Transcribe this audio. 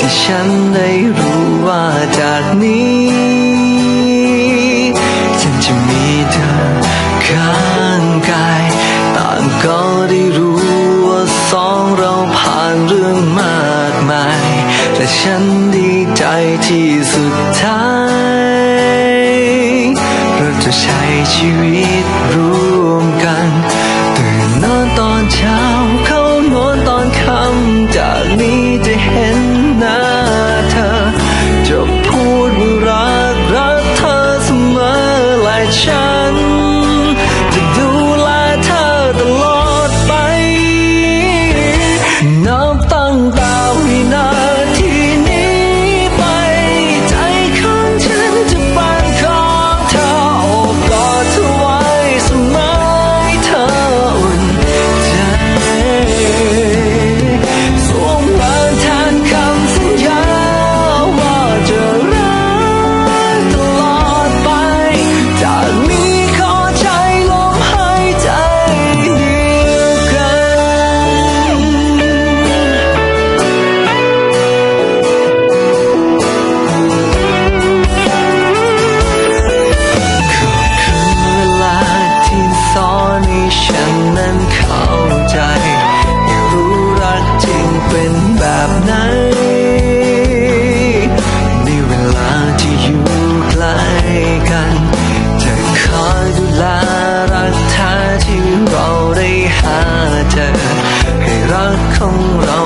ที่ฉันได้รู้ว่าจากนี้ฉันจะมีเธอข้างกายต่างก็ได้รู้ว่าสองเราผ่านเรื่องมากมายแต่ฉันดีใจที่สุดท้ายเราจะใช้ชีวิตรู้ shine. ฉันนั้นเข้าใจ ไม่รู้รักจริงเป็นแบบไหนในเวลาที่อยู่ใกล้กัน จะคอยดูแลรักแท้ที่เราได้หาเจอให้รักของเรา